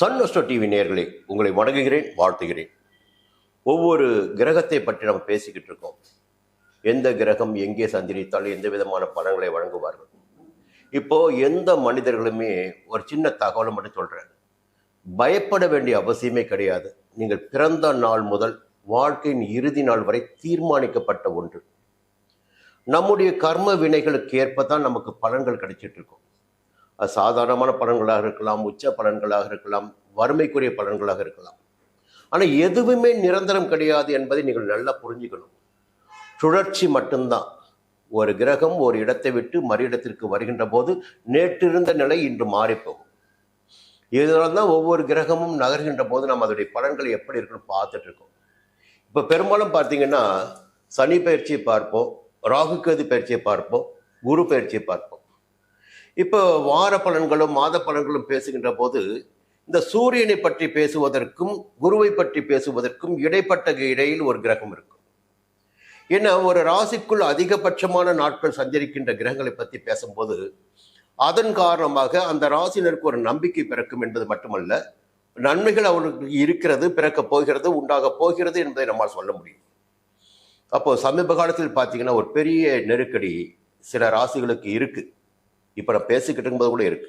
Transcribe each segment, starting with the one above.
Sun astro TV நேயர்களே உங்களை வணங்குகிறேன் வாழ்த்துகிறேன். ஒவ்வொரு கிரகத்தை பற்றி நம்ம பேசிக்கிட்டு இருக்கோம். எந்த கிரகம் எங்கே சஞ்சரித்தாலும் எந்த விதமான பலன்களை வழங்குவார்கள்? இப்போ எந்த மனிதர்களுமே ஒரு சின்ன தகவலை மட்டும் சொல்கிறேன் பயப்பட வேண்டிய அவசியமே கிடையாது. நீங்கள் பிறந்த நாள் முதல் வாழ்க்கையின் இறுதி நாள் வரை தீர்மானிக்கப்பட்ட ஒன்று. நம்முடைய கர்ம வினைகளுக்கு ஏற்ப தான் நமக்கு பலன்கள் கிடைச்சிட்டு இருக்கும். அது சாதாரணமான பலன்களாக இருக்கலாம் உச்ச பலன்களாக இருக்கலாம் வறுமைக்குரிய பலன்களாக இருக்கலாம். ஆனால் எதுவுமே நிரந்தரம் கிடையாது என்பதை நீங்கள் நல்லா புரிஞ்சுக்கணும். சுழற்சி மட்டும்தான். ஒரு கிரகம் ஒரு இடத்தை விட்டு மறு இடத்திற்கு வருகின்ற போது நேற்றிருந்த நிலை இன்று மாறிப்போகும். இதனால தான் ஒவ்வொரு கிரகமும் நகர்கின்ற போது நம்ம அதோடைய பலன்கள் எப்படி இருக்குன்னு பார்த்துட்டு இருக்கோம். இப்போ பெரும்பாலும் பார்த்தீங்கன்னா சனி பயிற்சியை பார்ப்போம் ராகுகேது பயிற்சியை பார்ப்போம் குரு பயிற்சியை பார்ப்போம். இப்போ வார பலன்களும் மாத பலன்களும் பேசுகின்ற போது இந்த சூரியனை பற்றி பேசுவதற்கும் குருவை பற்றி பேசுவதற்கும் இடைப்பட்ட இடையில் ஒரு கிரகம் இருக்கும். ஏன்னா ஒரு ராசிக்குள் அதிகபட்சமான நாட்கள் சஞ்சரிக்கின்ற கிரகங்களை பற்றி பேசும்போது அதன் காரணமாக அந்த ராசினருக்கு ஒரு நம்பிக்கை பிறக்கும் என்பது மட்டுமல்ல நன்மைகள் அவர்களுக்கு இருக்கிறது பிறக்கப் போகிறது உண்டாக போகிறது என்பதை நம்மால் சொல்ல முடியும். அப்போது சமீப காலத்தில் பார்த்தீங்கன்னா ஒரு பெரிய நெருக்கடி சில ராசிகளுக்கு இருக்குது இப்போ நான் பேசிக்கிட்டு இருக்கும்போது கூட இருக்கு.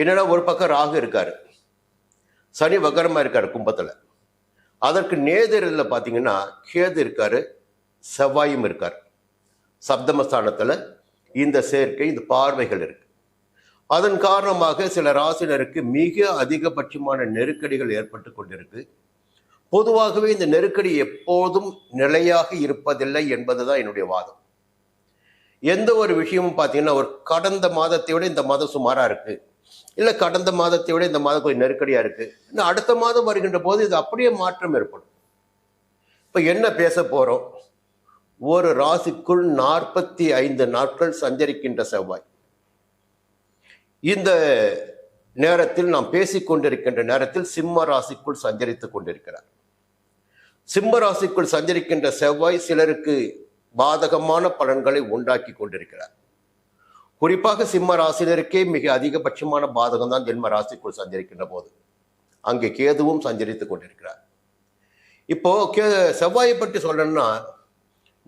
என்னன்னா ஒரு பக்கம் ராகு இருக்கார். சனி வகரமாக இருக்கார் கும்பத்தில். அதற்கு நேதரில் பார்த்தீங்கன்னா கேது இருக்கார் செவ்வாயும் இருக்கார். சப்தமஸ்தானத்தில் இந்த சேர்க்கை இந்த பார்வைகள் இருக்கு. அதன் காரணமாக சில ராசினருக்கு மிக அதிகபட்சமான நெருக்கடிகள் ஏற்பட்டு கொண்டிருக்கு. பொதுவாகவே இந்த நெருக்கடி எப்போதும் நிலையாக இருப்பதில்லை என்பதுதான் என்னுடைய வாதம். எந்த ஒரு விஷயமும் பார்த்தீங்கன்னா ஒரு கடந்த மாதத்தை விட இந்த மாதம் சுமாராக இருக்குது இல்லை கடந்த மாதத்தை விட இந்த மாதம் கொஞ்சம் நெருக்கடியாக இருக்குது இன்னும் அடுத்த மாதம் வருகின்ற போது இது அப்படியே மாற்றம் ஏற்படும். இப்போ என்ன பேச போகிறோம் ஒரு ராசிக்குள் நாற்பத்தி ஐந்து நாட்கள் சஞ்சரிக்கின்ற செவ்வாய். இந்த நேரத்தில் நாம் பேசிக் கொண்டிருக்கின்ற நேரத்தில் சிம்ம ராசிக்குள் சஞ்சரித்துக் கொண்டிருக்கிறார். சிம்ம ராசிக்குள் சஞ்சரிக்கின்ற செவ்வாய் சிலருக்கு பாதகமான பலன்களை உண்டாக்கி கொண்டிருக்கிறார். குறிப்பாக சிம்ம ராசினருக்கே மிக அதிகபட்சமான பாதகம் தான் ஜென்ம ராசிக்குள் சஞ்சரிக்கின்ற போது. அங்கே கேதுவும் சஞ்சரித்துக் கொண்டிருக்கிறார். இப்போ கே செவ்வாயை பற்றி சொல்லணும்னா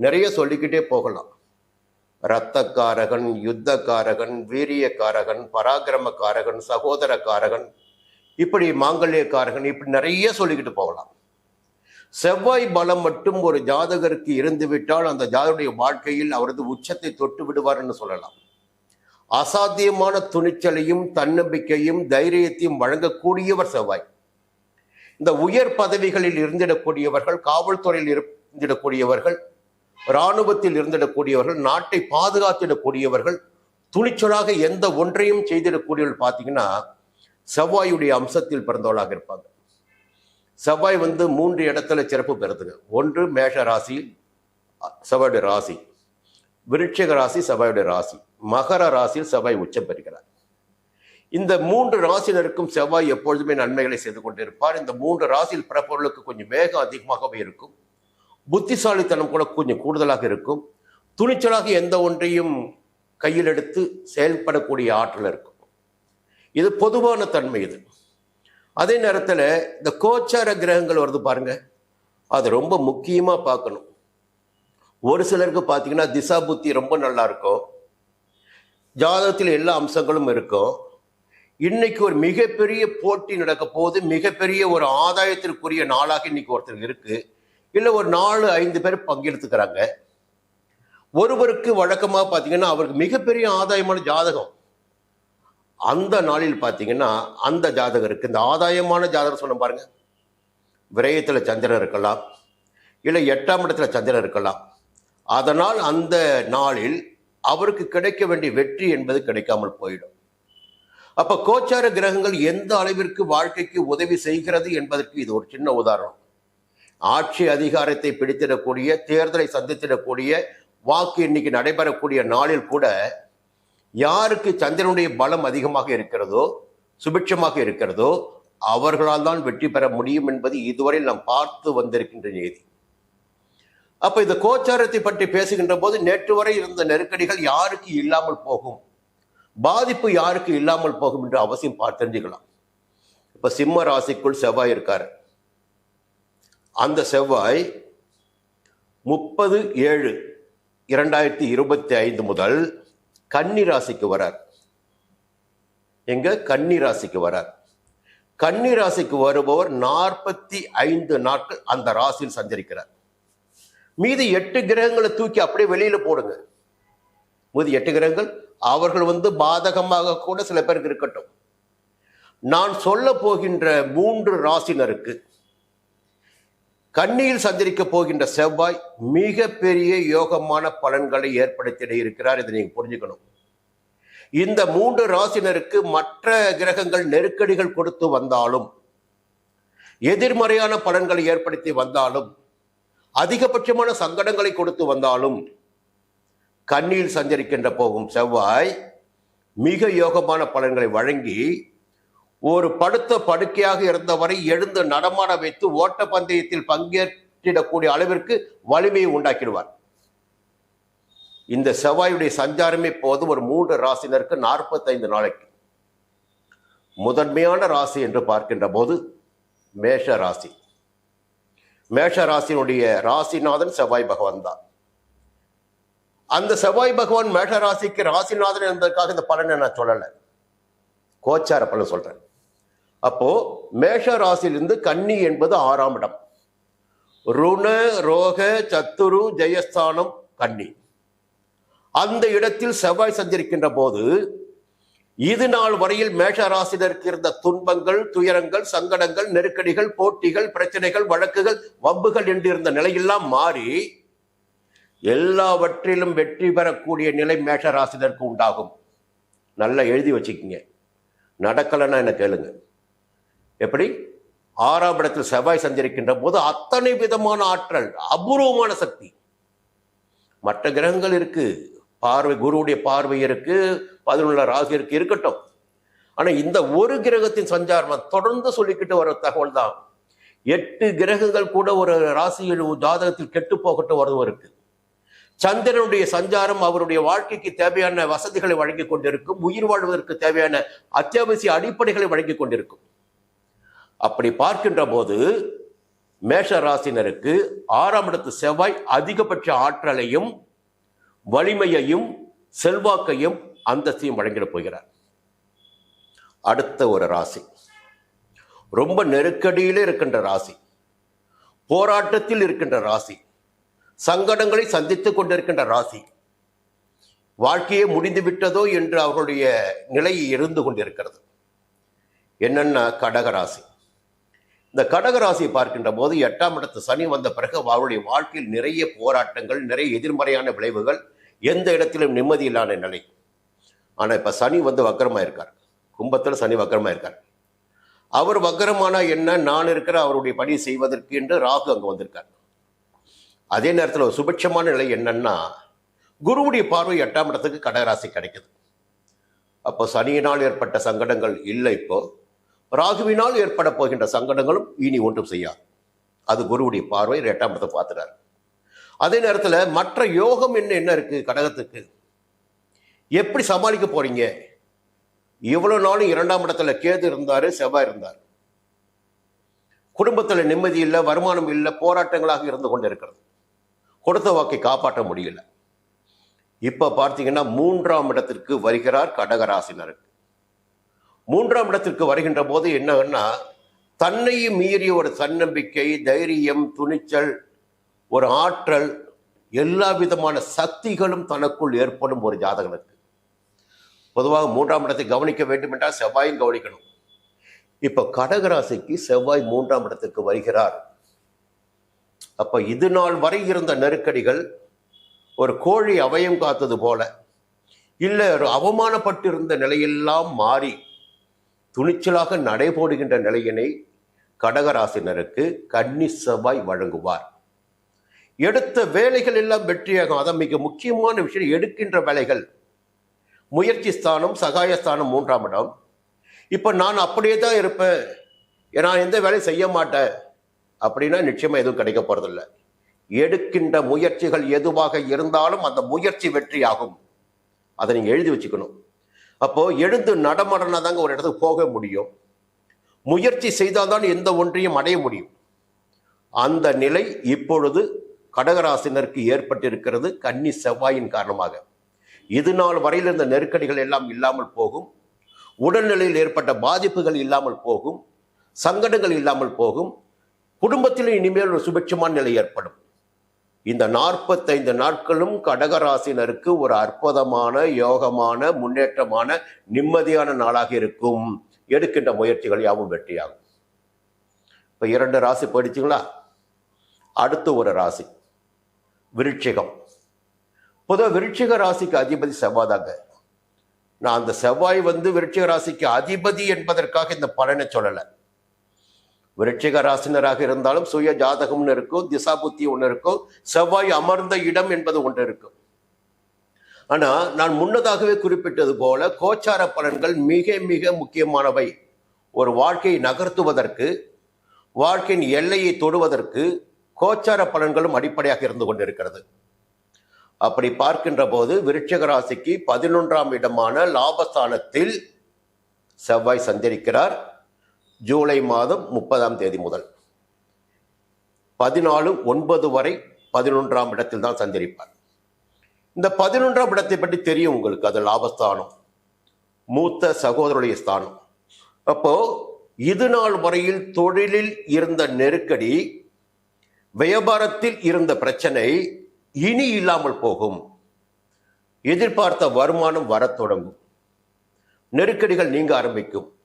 நிறைய சொல்லிக்கிட்டே போகலாம். இரத்தக்காரகன் யுத்தக்காரகன் வீரியக்காரகன் பராக்கிரமக்காரகன் சகோதரக்காரகன் இப்படி மாங்கல்யக்காரகன் இப்படி நிறைய சொல்லிக்கிட்டு போகலாம். செவ்வாய் பலம் மட்டும் ஒரு ஜாதகருக்கு இருந்துவிட்டால் அந்த ஜாதகருடைய வாழ்க்கையில் அவரது உச்சத்தை தொட்டு விடுவார்னு சொல்லலாம். அசாத்தியமான துணிச்சலையும் தன்னம்பிக்கையும் தைரியத்தையும் வழங்கக்கூடியவர் செவ்வாய். இந்த உயர் பதவிகளில் இருந்திடக்கூடியவர்கள் காவல்துறையில் இருந்திடக்கூடியவர்கள் இராணுவத்தில் இருந்திடக்கூடியவர்கள் நாட்டை பாதுகாத்திடக்கூடியவர்கள் துணிச்சலாக எந்த ஒன்றையும் செய்திடக்கூடியவர்கள் பார்த்தீங்கன்னா செவ்வாயுடைய அம்சத்தில் பிறந்தவர்களாக இருப்பாங்க. செவ்வாய் வந்து மூன்று இடத்துல சிறப்பு பெறுதுங்க. ஒன்று மேஷ ராசி செவ்வாயுடைய ராசி. விருட்சக ராசி செவ்வாயுடைய ராசி. மகர ராசியில் செவ்வாய் உச்சம் பெறுகிறார். இந்த மூன்று ராசியினருக்கும் செவ்வாய் எப்பொழுதுமே நன்மைகளை செய்து கொண்டிருப்பார். இந்த மூன்று ராசியில் பிறப்பவர்களுக்கு கொஞ்சம் வேகம் அதிகமாகவே இருக்கும். புத்திசாலித்தனம் கூட கொஞ்சம் கூடுதலாக இருக்கும். துணிச்சலாக எந்த ஒன்றையும் கையில் எடுத்து செயல்படக்கூடிய ஆற்றல் இருக்கும். இது பொதுவான தன்மை இது. அதே நேரத்தில் இந்த கோச்சார கிரகங்கள் வருது பாருங்க. அது ரொம்ப முக்கியமாக பார்க்கணும். ஒரு சிலருக்கு பார்த்தீங்கன்னா திசா புத்தி ரொம்ப நல்லா இருக்கும். ஜாதகத்தில் எல்லா அம்சங்களும் இருக்கும். இன்னைக்கு ஒரு மிகப்பெரிய போட்டி நடக்க போது மிகப்பெரிய ஒரு ஆதாயத்திற்குரிய நாளாக இன்னைக்கு ஒருத்தர் இருக்கு. இல்லை ஒரு நாலு ஐந்து பேர் பங்கெடுத்துக்கிறாங்க. ஒருவருக்கு வழக்கமாக பார்த்தீங்கன்னா அவருக்கு மிகப்பெரிய ஆதாயமான ஜாதகம் அந்த நாளில் பார்த்தீங்கன்னா அந்த ஜாதகருக்கு இந்த ஆதாயமான ஜாதகம் சொன்ன பாருங்க. விரயத்தில் சந்திரன் இருக்கலாம். இல்லை எட்டாம் இடத்துல சந்திரன் இருக்கலாம். அதனால் அந்த நாளில் அவருக்கு கிடைக்க வேண்டிய வெற்றி என்பது கிடைக்காமல் போயிடும். அப்ப கோச்சார கிரகங்கள் எந்த அளவிற்கு வாழ்க்கைக்கு உதவி செய்கிறது என்பதற்கு இது ஒரு சின்ன உதாரணம். ஆட்சி அதிகாரத்தை பிடித்திடக்கூடிய தேர்தலை சந்தித்திடக்கூடிய வாக்கு எண்ணிக்கை நடைபெறக்கூடிய நாளில் கூட யாருக்கு சந்திரனுடைய பலம் அதிகமாக இருக்கிறதோ சுபிட்சமாக இருக்கிறதோ அவர்களால் தான் வெற்றி பெற முடியும் என்பது இதுவரை நாம் பார்த்து வந்திருக்கின்ற நீதி அப்ப இந்த கோச்சாரத்தை பற்றி பேசுகின்ற போது நேற்று வரை இருந்த நெருக்கடிகள் யாருக்கு இல்லாமல் போகும்? பாதிப்பு யாருக்கு இல்லாமல் போகும் என்று அவசியம் பார்த்து தெரிஞ்சுக்கலாம். இப்ப சிம்ம ராசிக்குள் செவ்வாய் இருக்கார். அந்த செவ்வாய் முப்பது ஏழு இரண்டாயிரத்தி இருபத்தி ஐந்து முதல் கன்னி ராசிக்கு வரார். எங்க? கன்னி ராசிக்கு வரார். கன்னி ராசிக்கு வருபவர் நாற்பத்தி ஐந்து நாட்கள் அந்த ராசியில் சஞ்சரிக்கிறார். மீதி எட்டு கிரகங்களை தூக்கி அப்படியே வெளியில போடுங்க. மீதி எட்டு கிரகங்கள் அவர்கள் வந்து பாதகமாக கூட சில பேருக்கு இருக்கட்டும். நான் சொல்ல போகின்ற மூன்று ராசினருக்கு கண்ணியில் சந்திரிக்க போகின்ற செவ்வாய் மிகப்பெரிய யோகமான பலன்களை ஏற்படுத்திட இருக்கிறார். இதை நீங்க புரிஞ்சுக்கணும். இந்த மூன்று ராசினருக்கு மற்ற கிரகங்கள் நெருக்கடிகள் கொடுத்து வந்தாலும் எதிர்மறையான பலன்களை ஏற்படுத்தி வந்தாலும் அதிகபட்சமான சங்கடங்களை கொடுத்து வந்தாலும் கண்ணியில் சஞ்சரிக்கின்ற போகும் செவ்வாய் மிக யோகமான பலன்களை வழங்கி ஒரு படுத்த படுக்கையாக இருந்தவரை எழுந்து நடமாட வைத்து ஓட்ட பந்தயத்தில் பங்கேற்றிடக்கூடிய அளவிற்கு வலிமையை உண்டாக்கிடுவார். இந்த செவ்வாயுடைய சஞ்சாரமே போதும் ஒரு மூன்று ராசினருக்கு நாற்பத்தைந்து நாளைக்கு. முதன்மையான ராசி என்று பார்க்கின்ற போது மேஷ ராசி. மேஷ ராசியினுடைய ராசிநாதன் செவ்வாய் பகவான் தான். அந்த செவ்வாய் பகவான் மேஷ ராசிக்கு ராசிநாதன் என்பதற்காக இந்த பலனை நான் சொல்லலை. கோச்சார பலன் சொல்கிறேன் அப்போது மேஷ ராசியிலிருந்து கன்னி என்பது ஆறாம் இடம். ருண ரோக சத்துரு ஜெயஸ்தானம் கன்னி. அந்த இடத்தில் செவ்வாய் சஞ்சரிக்கின்ற போது இது நாள் வரையில் மேஷ ராசினருக்கு இருந்த துன்பங்கள் துயரங்கள் சங்கடங்கள் நெருக்கடிகள் போட்டிகள் பிரச்சனைகள் வழக்குகள் வம்புகள் என்று இருந்த நிலையெல்லாம் மாறி எல்லாவற்றிலும் வெற்றி பெறக்கூடிய நிலை மேஷ ராசினருக்கு உண்டாகும். நல்லா எழுதி வச்சுக்கிங்க. நடக்கலைன்னா என்ன கேளுங்க. எப்படி? ஆறாம் இடத்தில் செவ்வாய் சஞ்சரிக்கின்ற போது அத்தனை விதமான ஆற்றல் அபூர்வமான சக்தி. மற்ற கிரகங்கள் இருக்கு. பார்வை குருவுடைய பார்வை இருக்கு பதினொன்று ராசி இருக்கு இருக்கட்டும். ஆனா இந்த ஒரு கிரகத்தின் சஞ்சாரம் தொடர்ந்து சொல்லிக்கிட்டு வர தகவல் தான் எட்டு கிரகங்கள் கூட ஒரு ராசியில் ஜாதகத்தில் கெட்டு போகட்டு வரதும் இருக்கு சந்திரனுடைய சஞ்சாரம் அவருடைய வாழ்க்கைக்கு தேவையான வசதிகளை வழங்கி கொண்டிருக்கும் உயிர் வாழ்வதற்கு தேவையான அத்தியாவசிய அடிப்படைகளை வழங்கி கொண்டிருக்கும். அப்படி பார்க்கின்ற போது மேஷ ராசினருக்கு ஆறாம் இடத்து செவ்வாய் அதிகபட்ச ஆற்றலையும் வலிமையையும் செல்வாக்கையும் அந்தஸ்தையும் வழங்கிட போகிறார். அடுத்த ஒரு ராசி. ரொம்ப நெருக்கடியிலே இருக்கின்ற ராசி. போராட்டத்தில் இருக்கின்ற ராசி. சங்கடங்களை சந்தித்துக் கொண்டிருக்கின்ற ராசி. வாழ்க்கையே முடிந்து விட்டதோ என்று அவர்களுடைய நிலை இருந்து கொண்டிருக்கிறது. என்னன்னா கடகராசி இந்த கடகராசியை பார்க்கின்ற போது எட்டாம் இடத்து சனி வந்த பிறகு அவருடைய வாழ்க்கையில் நிறைய போராட்டங்கள் நிறைய எதிர்மறையான விளைவுகள் எந்த இடத்திலும் நிம்மதி இல்லாத நிலை. ஆனால் இப்போ சனி வந்து வக்கரமாக இருக்கார் கும்பத்தில் சனி வக்கரமாக இருக்கார் அவர் வக்கரமானா என்ன? நான் இருக்கிற அவருடைய பணி செய்வதற்கு என்று ராகு அங்கே வந்திருக்கார். அதே நேரத்தில் ஒரு சுபட்சமான நிலை என்னன்னா குருவுடைய பார்வை எட்டாம் இடத்துக்கு கடகராசி கிடைக்குது. அப்போ சனியினால் ஏற்பட்ட சங்கடங்கள் இல்லை இப்போ. ராகுவினால் ஏற்பட போகின்ற சங்கடங்களும் இனி ஒன்றும் செய்யாது. அது குருவுடைய பார்வை எட்டாம் இடத்தை பார்த்துறாரு அதே நேரத்தில் மற்ற யோகம் என்ன என்ன இருக்கு கடகத்துக்கு? எப்படி சமாளிக்க போறீங்க? இவ்வளோ நாளும் இரண்டாம் இடத்துல கேது இருந்தார் செவ்வாய் இருந்தார். குடும்பத்தில் நிம்மதி இல்லை வருமானம் இல்லை போராட்டங்களாக இருந்து கொண்டு இருக்கிறது கொடுத்த வாக்கை காப்பாற்ற முடியல. இப்போ பார்த்தீங்கன்னா மூன்றாம் இடத்திற்கு வருகிறார் கடகராசினர் மூன்றாம் இடத்திற்கு வருகின்ற போது என்னன்னா தன்னையும் மீறிய ஒரு தன்னம்பிக்கை தைரியம் துணிச்சல் ஒரு ஆற்றல் எல்லா விதமான சக்திகளும் தனக்குள் ஏற்படும் ஒரு ஜாதகனுக்கு. பொதுவாக மூன்றாம் இடத்தை கவனிக்க வேண்டும் என்றால் செவ்வாயும் கவனிக்கணும். இப்போ கடகராசிக்கு செவ்வாய் மூன்றாம் இடத்துக்கு வருகிறார். அப்ப இது நாள் வரை இருந்த நெருக்கடிகள் ஒரு கோழி அவயம் காத்தது போல. இல்லை ஒரு அவமானப்பட்டிருந்த நிலையெல்லாம் மாறி துணிச்சலாக நடைபோடுகின்ற நிலையினை கடகராசினருக்கு கன்னி செவ்வாய் வழங்குவார். எடுத்த வேலைகள் எல்லாம் வெற்றியாகும். அதான் மிக முக்கியமான விஷயம். எடுக்கின்ற வேலைகள். முயற்சி ஸ்தானம் சகாயஸ்தானம் மூன்றாம் இடம். இப்போ நான் அப்படியே தான் இருப்பேன் நான் எந்த வேலையும் செய்ய மாட்டேன். அப்படின்னா நிச்சயமா எதுவும் கிடைக்க போகிறதில்ல எடுக்கின்ற முயற்சிகள் எதுவாக இருந்தாலும் அந்த முயற்சி வெற்றி ஆகும் அதை நீங்க எழுதி வச்சுக்கணும். அப்போ எழுந்து நடமாடனா தாங்க ஒரு இடத்துக்கு போக முடியும். முயற்சி செய்தால்தான் எந்த ஒன்றையும் அடைய முடியும். அந்த நிலை இப்பொழுது கடகராசினருக்கு ஏற்பட்டிருக்கிறது கன்னி செவ்வாயின் காரணமாக. இது நாள் வரையில் இருந்த நெருக்கடிகள் எல்லாம் இல்லாமல் போகும். உடல்நிலையில் ஏற்பட்ட பாதிப்புகள் இல்லாமல் போகும். சங்கடங்கள் இல்லாமல் போகும். குடும்பத்திலும் இனிமேல் ஒரு சுபிட்சமான நிலை ஏற்படும். இந்த நாற்பத்தைந்து நாட்களும் கடகராசினருக்கு ஒரு அற்புதமான யோகமான முன்னேற்றமான நிம்மதியான நாளாக இருக்கும். எடுக்கின்ற முயற்சிகள் யாவும் வெற்றியாகும். இப்போ இரண்டு ராசி போயிடுச்சுங்களா? அடுத்து ஒரு ராசி. விருட்சிகம். பொதுவாக விருட்சிக ராசிக்கு அதிபதி செவ்வாதாங்க நான் அந்த செவ்வாய் வந்து விருட்சிக ராசிக்கு அதிபதி என்பதற்காக இந்த பலனை சொல்லலை. விருட்சிக ராசினராக இருந்தாலும் சுய ஜாதகம்னு இருக்கும் திசா புத்தி ஒன்று இருக்கும் செவ்வாய் அமர்ந்த இடம் என்பது ஒன்று இருக்கும். ஆனால் நான் முன்னதாகவே குறிப்பிட்டது போல கோச்சார பலன்கள் மிக மிக முக்கியமானவை. ஒரு வாழ்க்கையை நகர்த்துவதற்கு வாழ்க்கையின் எல்லையை தொடுவதற்கு கோச்சார பலன்களும் அடிப்படையாக இருந்து கொண்டிருக்கிறது. அப்படி பார்க்கின்ற போது விருட்சிக ராசிக்கு பதினொன்றாம் இடமான லாபஸ்தானத்தில் செவ்வாய் சந்திரிக்கிறார் ஜூலை மாதம் முப்பதாம் தேதி முதல். பதினாலு ஒன்பது வரை பதினொன்றாம் இடத்தில் தான் சஞ்சரிப்பார். இந்த பதினொன்றாம் இடத்தை பற்றி தெரியும் உங்களுக்கு. அது லாபஸ்தானம். மூத்த சகோதரருடைய ஸ்தானம். அப்போ இது நாள் வரையில் தொழிலில் இருந்த நெருக்கடி வியாபாரத்தில் இருந்த பிரச்சனை இனி இல்லாமல் போகும். எதிர்பார்த்த வருமானம் வரத் தொடங்கும். நெருக்கடிகள் நீங்க ஆரம்பிக்கும்.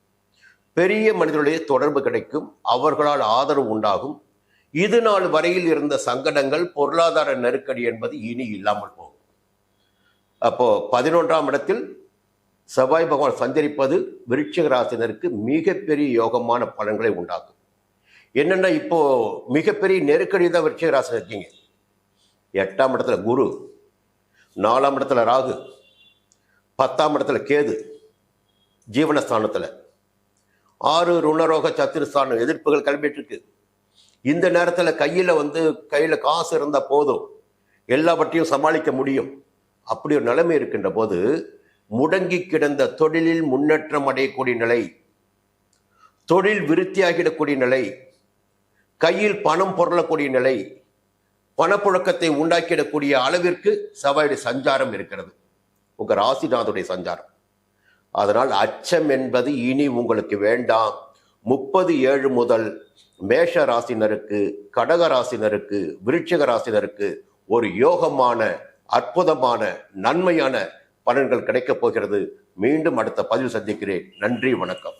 பெரிய மனிதர்களுடைய தொடர்பு கிடைக்கும் அவர்களால் ஆதரவு உண்டாகும். இது நாள் வரையில் இருந்த சங்கடங்கள் பொருளாதார நெருக்கடி என்பது இனி இல்லாமல் போகும். அப்போ பதினொன்றாம் இடத்தில் செவ்வாய் பகவான் சஞ்சரிப்பது விருட்சிக ராசினருக்கு மிகப்பெரிய யோகமான பலன்களை உண்டாக்கும். என்னென்னா இப்போ மிகப்பெரிய நெருக்கடி தான் விருட்சிக ராசி இருக்கீங்க. எட்டாம் இடத்துல குரு நாலாம் இடத்துல ராகு பத்தாம் இடத்துல கேது ஜீவனஸ்தானத்தில். ஆறு ருணரோக சத்துருஸ்தானம் எதிர்ப்புகள் கிளம்பிட்டு இந்த நேரத்தில் கையில் வந்து கையில் காசு இருந்தால் போதும். எல்லாவற்றையும் சமாளிக்க முடியும். அப்படி ஒரு நிலைமை இருக்கின்ற போது முடங்கி கிடந்த தொழிலில் முன்னேற்றம் அடையக்கூடிய நிலை தொழில் விருத்தியாகிடக்கூடிய நிலை கையில் பணம் பொருளக்கூடிய நிலை பணப்புழக்கத்தை உண்டாக்கிடக்கூடிய அளவிற்கு செவ்வாயுடைய சஞ்சாரம் இருக்கிறது. உங்கள் ராசிநாதுடைய சஞ்சாரம். அதனால் அச்சம் என்பது இனி உங்களுக்கு வேண்டாம். முப்பது ஏழு முதல் மேஷ ராசினருக்கு கடக ராசினருக்கு விருட்சிக ராசினருக்கு ஒரு யோகமான அற்புதமான நன்மையான பலன்கள் கிடைக்கப் போகிறது. மீண்டும் அடுத்த பதிவு சந்திக்கிறேன். நன்றி வணக்கம்.